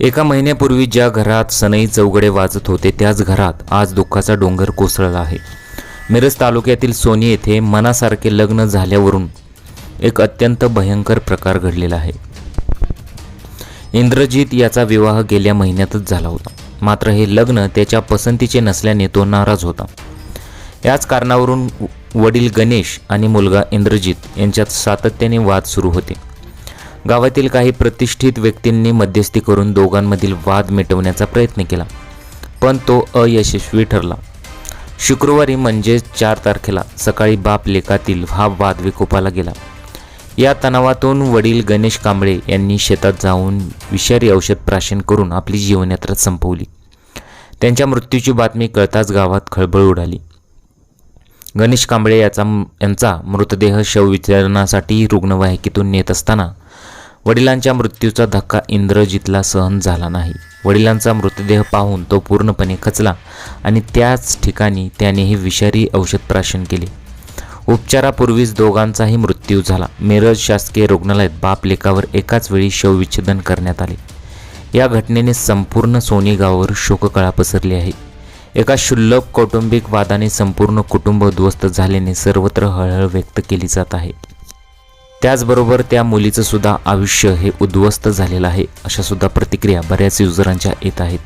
एका महिन्यापूर्वी ज्या घरात सनई चौघडे वाजत होते त्याच घरात आज दुःखाचा डोंगर कोसळला आहे. मिरज तालुक्यातील सोनी येथे मनासारखे लग्न झाल्यावरून एक अत्यंत भयंकर प्रकार घडलेला आहे. इंद्रजित याचा विवाह गेल्या महिन्यातच झाला होता. मात्र हे लग्न त्याच्या पसंतीचे नसल्याने तो नाराज होता. याच कारणावरून वडील गणेश आणि मुलगा इंद्रजित यांच्यात सातत्याने वाद सुरू होते. गावातील काही प्रतिष्ठित व्यक्तींनी मध्यस्थी करून दोघांमधील वाद मिटवण्याचा प्रयत्न केला पण तो अयशस्वी ठरला. शुक्रवारी म्हणजे चार तारखेला सकाळी बाप लेखातील हा वाद विकोपाला गेला. या तणावातून वडील गणेश कांबळे यांनी शेतात जाऊन विषारी औषध प्राशन करून आपली जीवनयात्रा संपवली. त्यांच्या मृत्यूची बातमी कळताच गावात खळबळ उडाली. गणेश कांबळे याचा यांचा मृतदेह शवविचारणासाठी रुग्णवाहिकेतून नेत असताना वडिलांच्या मृत्यूचा धक्का इंद्रजितला सहन झाला नाही. वडिलांचा मृतदेह पाहून तो पूर्णपणे खचला आणि त्याच ठिकाणी त्यानेही विषारी औषध प्राशन केले. उपचारापूर्वीच दोघांचाही मृत्यू झाला. मिरज शासकीय रुग्णालयात बाप लेकावर एकाच वेळी शवविच्छेदन करण्यात आले. या घटनेने संपूर्ण सोनी गावावर शोककळा पसरली आहे. एका क्षुल्लक कौटुंबिक वादाने संपूर्ण कुटुंब उद्ध्वस्त झाल्याने सर्वत्र हळहळ व्यक्त केली जात आहे. त्याचबरोबर त्या मुलीचं सुद्धा आयुष्य हे उद्ध्वस्त झालेलं आहे अशा सुद्धा प्रतिक्रिया बऱ्याच युजरांच्या येत आहेत.